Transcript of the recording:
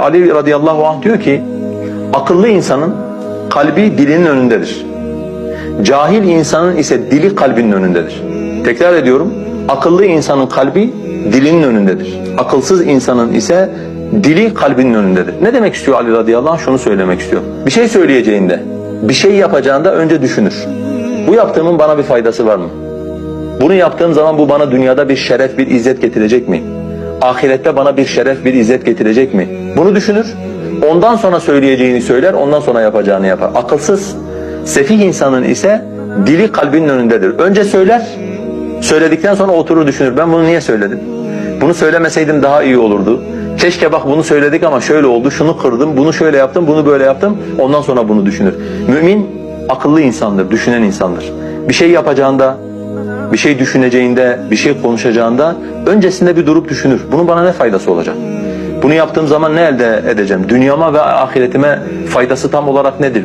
Ali radıyallahu anh diyor ki akıllı insanın kalbi dilinin önündedir. Cahil insanın ise dili kalbinin önündedir. Tekrar ediyorum. Akıllı insanın kalbi dilinin önündedir. Akılsız insanın ise dili kalbinin önündedir. Ne demek istiyor Ali radıyallahu anh? Şunu söylemek istiyor. Bir şey söyleyeceğinde, bir şey yapacağında önce düşünür. Bu yaptığımın bana bir faydası var mı? Bunu yaptığım zaman bu bana dünyada bir şeref, bir izzet getirecek mi? Ahirette bana bir şeref, bir izzet getirecek mi? Bunu düşünür. Ondan sonra söyleyeceğini söyler, ondan sonra yapacağını yapar. Akılsız, sefih insanın ise dili kalbinin önündedir. Önce söyler, söyledikten sonra oturur düşünür. Ben bunu niye söyledim? Bunu söylemeseydim daha iyi olurdu. Keşke bak bunu söyledik ama şöyle oldu, şunu kırdım, bunu şöyle yaptım, bunu böyle yaptım. Ondan sonra bunu düşünür. Mümin akıllı insandır, düşünen insandır. Bir şey yapacağında, bir şey düşüneceğinde, bir şey konuşacağında öncesinde bir durup düşünür. Bunun bana ne faydası olacak? Bunu yaptığım zaman ne elde edeceğim? Dünyama ve ahiretime faydası tam olarak nedir?